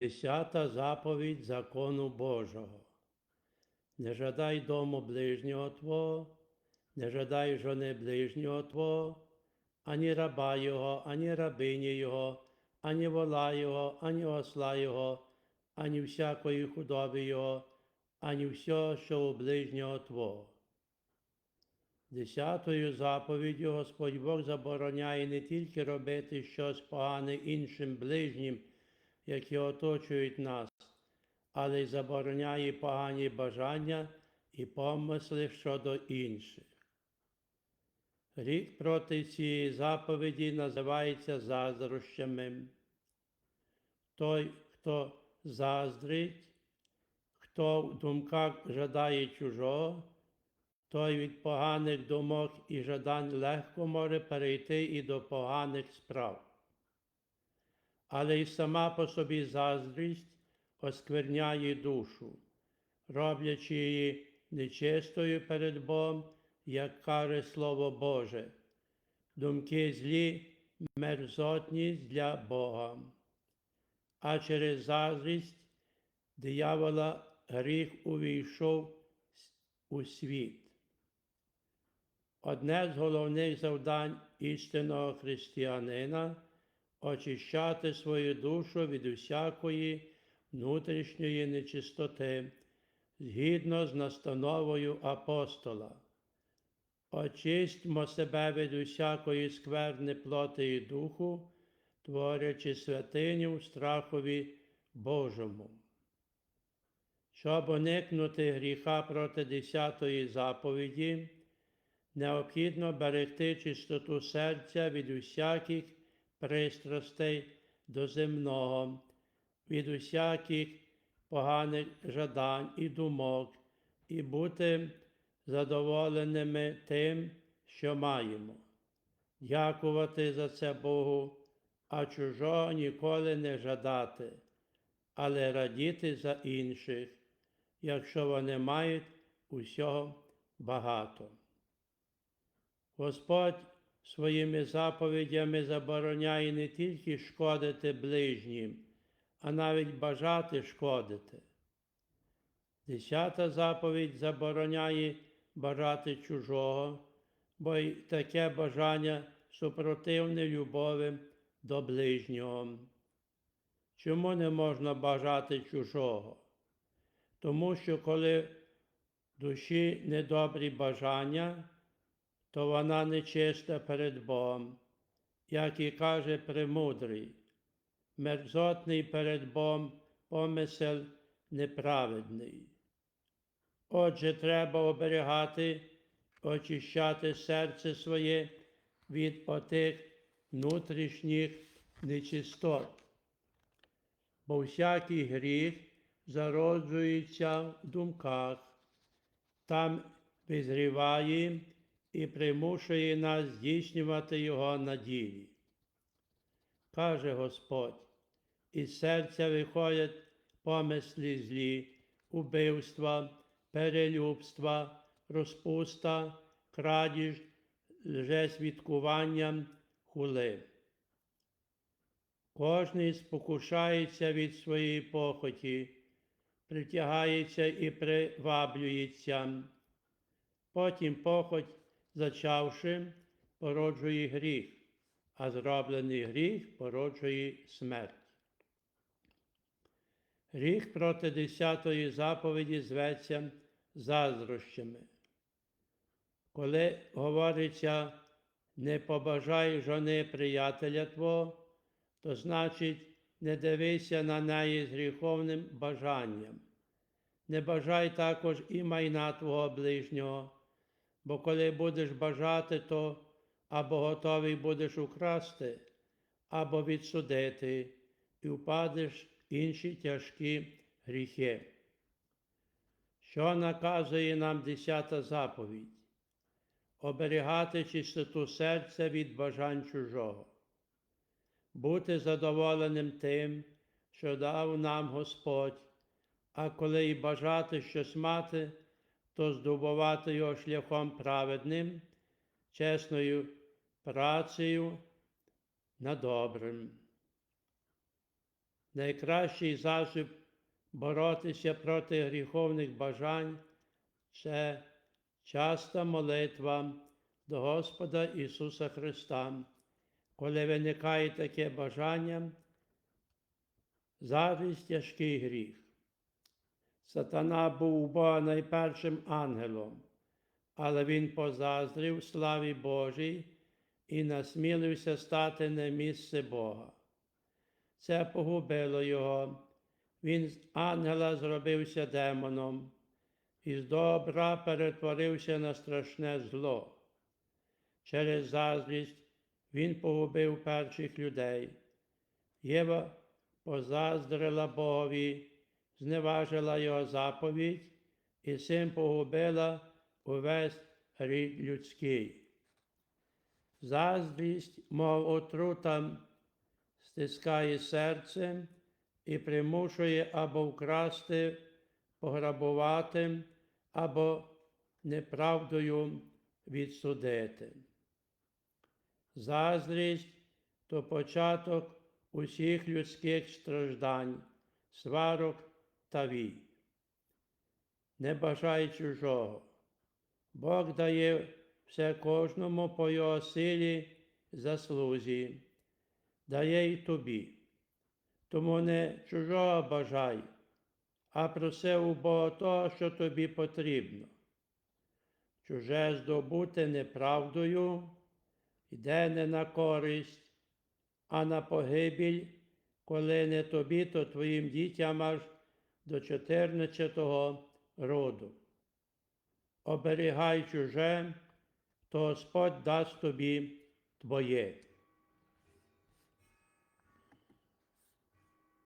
Десята заповідь закону Божого. Не жадай дому ближнього Твого, не жадай жони ближнього Твого, ані раба Його, ані рабині Його, ані вола Його, ані осла Його, ані всякої худоби Його, ані всього, що у ближнього Твого. Десятою заповіддю Господь Бог забороняє не тільки робити щось погане іншим ближнім, які оточують нас, але й забороняє погані бажання і помисли щодо інших. Гріх проти цієї заповіді називається заздрощами. Той, хто заздрить, хто в думках жадає чужого, той від поганих думок і жадань легко може перейти і до поганих справ. Але й сама по собі заздрість оскверняє душу, роблячи її нечистою перед Богом, як каже Слово Боже, думки злі, мерзотність для Бога. А через заздрість диявола гріх увійшов у світ. Одне з головних завдань істинного християнина очищати свою душу від усякої внутрішньої нечистоти, згідно з настановою апостола. Очистьмо себе від усякої скверни плоти і духу, творячи святиню в страхові Божому. Щоб уникнути гріха проти десятої заповіді, необхідно берегти чистоту серця від усяких пристрастей до земного, від усяких поганих жадань і думок, і бути задоволеними тим, що маємо, дякувати за це Богу, а чужого ніколи не жадати, але радіти за інших, якщо вони мають усього багато. Господь своїми заповідями забороняє не тільки шкодити ближнім, а навіть бажати шкодити. Десята заповідь забороняє бажати чужого, бо й таке бажання супротивне любові до ближнього. Чому не можна бажати чужого? Тому що коли в душі недобрі бажання, то вона нечиста перед Богом, як і каже премудрий, мерзотний перед Богом помисел неправедний. Отже, треба оберігати, очищати серце своє від отих внутрішніх нечистот, бо всякий гріх зароджується в думках, там визріває і примушує нас здійснювати його на ділі. Каже Господь, із серця виходять помисли злі, убивства, перелюбства, розпуста, крадіж, лжесвідкування, хули. Кожний спокушається від своєї похоті, притягається і приваблюється. Потім похоть зачавши, породжує гріх, а зроблений гріх породжує смерть. Гріх проти десятої заповіді зветься заздрощами. Коли говориться не побажай жони приятеля Твого, то значить не дивися на неї з гріховним бажанням. Не бажай також і майна Твого ближнього, бо коли будеш бажати, то або готовий будеш украсти, або відсудити, і впадеш в інші тяжкі гріхи. Що наказує нам десята заповідь? Оберігати чистоту серця від бажань чужого, бути задоволеним тим, що дав нам Господь, а коли й бажати щось мати, то здобувати його шляхом праведним, чесною працею на добрим. найкращий засіб боротися проти гріховних бажань це часта молитва до Господа Ісуса Христа. Коли виникає таке бажання, завість тяжкий гріх. Сатана був у Бога найпершим ангелом, але він позаздрив славі Божій і насмілився стати на місце Бога. Це погубило його. Він з ангела зробився демоном, і з добра перетворився на страшне зло. Через заздрість він погубив перших людей. Єва позаздрила Богові, зневажила його заповідь і цим погубила увесь рід людський. Заздрість, мов отрута, стискає серце і примушує або вкрасти, пограбувати, або неправдою відсудити. Заздрість то початок усіх людських страждань, сварок та вій. Не бажай чужого. Бог дає все кожному по його силі заслузі, дає й тобі. Тому не чужого бажай, а проси у Бога того, що тобі потрібно. Чуже здобути неправдою йде не на користь, а на погибіль, коли не тобі, то твоїм дітям аж до 14-го роду. Оберігай чуже, то Господь дасть тобі твоє.